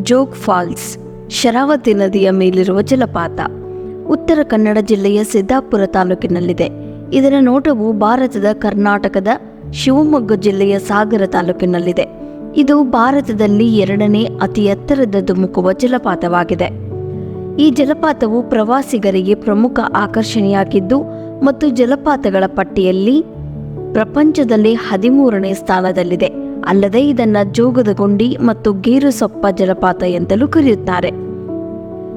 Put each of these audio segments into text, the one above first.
Jog falls, Sharavati ನದಿಯ ಮೇಲಿರುವ ಜಲಪಾತ. ಉತ್ತರ ಕನ್ನಡ ಜಿಲ್ಲೆಯ ಸಿದ್ದಾಪುರ ತಾಲೂಕಿನಲ್ಲಿದೆ. ಇದರ ನೋಟವು ಭಾರತದ ಕರ್ನಾಟಕದ ಶಿವಮೊಗ್ಗ ಜಿಲ್ಲೆಯ ಸಾಗರ ತಾಲೂಕಿನಲ್ಲಿದೆ. ಇದು ಭಾರತದಲ್ಲಿ ಎರಡನೇ ಅತಿ ಎತ್ತರದ ಧುಮುಕುವ ಜಲಪಾತವಾಗಿದೆ. ಈ ಜಲಪಾತವು ಪ್ರವಾಸಿಗರಿಗೆ ಪ್ರಮುಖ ಆಕರ್ಷಣೆಯಾಗಿದ್ದು ಮತ್ತು ಜಲಪಾತಗಳ ಪಟ್ಟಿಯಲ್ಲಿ ಪ್ರಪಂಚದಲ್ಲಿ ಹದಿಮೂರನೇ ಸ್ಥಾನದಲ್ಲಿದೆ. ಅಲ್ಲದೆ ಇದನ್ನ ಜೋಗದ ಗುಂಡಿ ಮತ್ತು ಗೇರುಸೊಪ್ಪ ಜಲಪಾತ ಎಂತಲೂ ಕರೆಯುತ್ತಾರೆ.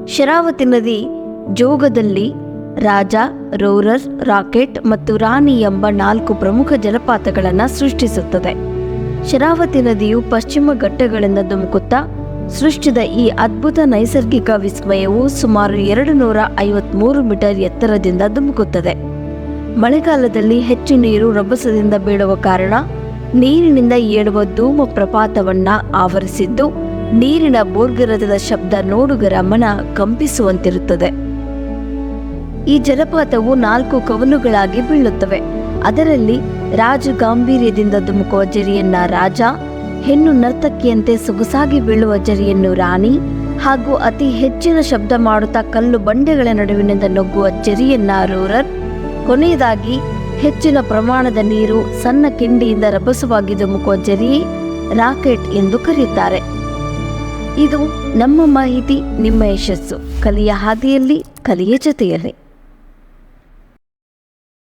ಶರಾವತಿ ನದಿ ಜೋಗದಲ್ಲಿ ರಾಜ, ರೋರರ್, ರಾಕೆಟ್ ಮತ್ತು ರಾಣಿ ಎಂಬ ನಾಲ್ಕು ಪ್ರಮುಖ ಜಲಪಾತಗಳನ್ನು ಸೃಷ್ಟಿಸುತ್ತದೆ. ಶರಾವತಿ ನದಿಯು ಪಶ್ಚಿಮ ಘಟ್ಟಗಳಿಂದ ಧುಮುಕುತ್ತಾ, ಸೃಷ್ಟಿದ ಈ ಅದ್ಭುತ ನೈಸರ್ಗಿಕ ವಿಸ್ಮಯವು ಸುಮಾರು ಎರಡು ನೂರ ಐವತ್ಮೂರು ಮೀಟರ್ ಎತ್ತರದಿಂದ ಧುಮುಕುತ್ತದೆ. ಮಳೆಗಾಲದಲ್ಲಿ ಹೆಚ್ಚು ನೀರು ರಭಸದಿಂದ ಬೀಳುವ ಕಾರಣ ನೀರಿನಿಂದ ಏಳುವ ಧೂಮ ಪ್ರಪಾತವನ್ನ ಆವರಿಸಿದ್ದು ನೀರಿನ ಬೋರ್ಗರದ ಶಬ್ದ ನೋಡುಗರ ಮನ ಕಂಪಿಸುವಂತಿರುತ್ತದೆ. ಈ ಜಲಪಾತವು ನಾಲ್ಕು ಕವಲುಗಳಾಗಿ ಬೀಳುತ್ತವೆ. ಅದರಲ್ಲಿ ರಾಜ ಗಾಂಭೀರ್ಯದಿಂದ ಧುಮುಕುವ ಜರಿಯನ್ನ ರಾಜ, ಹೆಣ್ಣು ನರ್ತಕಿಯಂತೆ ಸೊಗಸಾಗಿ ಬೀಳುವ ಜರಿಯನ್ನು ರಾಣಿ ಹಾಗೂ ಅತಿ ಹೆಚ್ಚಿನ ಶಬ್ದ ಮಾಡುತ್ತಾ ಕಲ್ಲು ಬಂಡೆಗಳ ನಡುವಿನಿಂದ ನುಗ್ಗುವ ಜರಿಯನ್ನ ರೋರರ್, ಕೊನೆಯದಾಗಿ ಹೆಚ್ಚಿನ ಪ್ರಮಾಣದ ನೀರು ಸಣ್ಣ ಕಿಂಡಿಯಿಂದ ರಭಸವಾಗಿ ಧುಮುಕುವ ಜರಿ ರಾಕೆಟ್ ಎಂದು ಕರೆಯುತ್ತಾರೆ. ಇದು ನಮ್ಮ ಮಾಹಿತಿ, ನಿಮ್ಮ ಯಶಸ್ಸು. ಕಲಿಯ ಹಾದಿಯಲ್ಲಿ, ಕಲಿಯ ಜೊತೆಯಲ್ಲಿ.